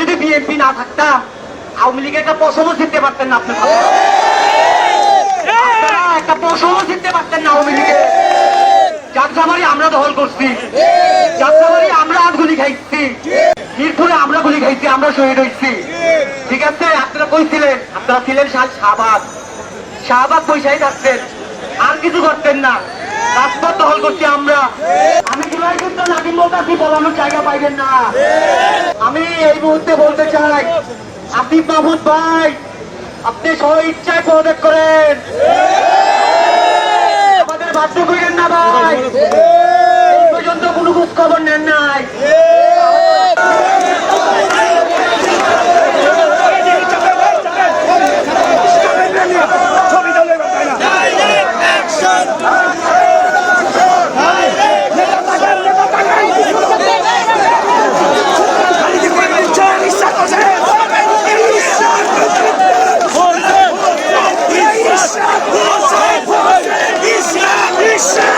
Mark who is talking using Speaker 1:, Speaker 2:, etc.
Speaker 1: যদি বিএনপি না থাকতাম আওয়ামী লীগের একটা পশমও জিততে পারতেন না আপনি আপনারা একটা পশমও জিততে পারতেন না আওয়ামী লীগের। যাত্রাবাড়ি আমরা দখল করছি। যাত্রাবাড়ি আমরা আট গুলি খাইছি। মিরপুরে আমরা গুলি খাইছি, আমরা শহীদ হয়েছি ঠিক আছে? আপনারা কইছিলেন আপনারা ছিলেন শাহ শাহবাগ। শাহবাগ পয়সাই থাকতেন। আর কিছু করতেন না। রাজপথ দখল করছি আমরা। আমি কীভাবে কিন্তু নাদিম বলতেছি বলানোর জায়গা পাইবেন না। আমি এই মুহূর্তে বলতে চাই আসিফ মাহমুদ ভাই, আপনি সহ ইচ্ছায় পদত্যাগ করেন। আমাদের বাধ্য করেন না ভাই। পর্যন্ত কোনো খোঁজ খবর নেন নাই। Yes!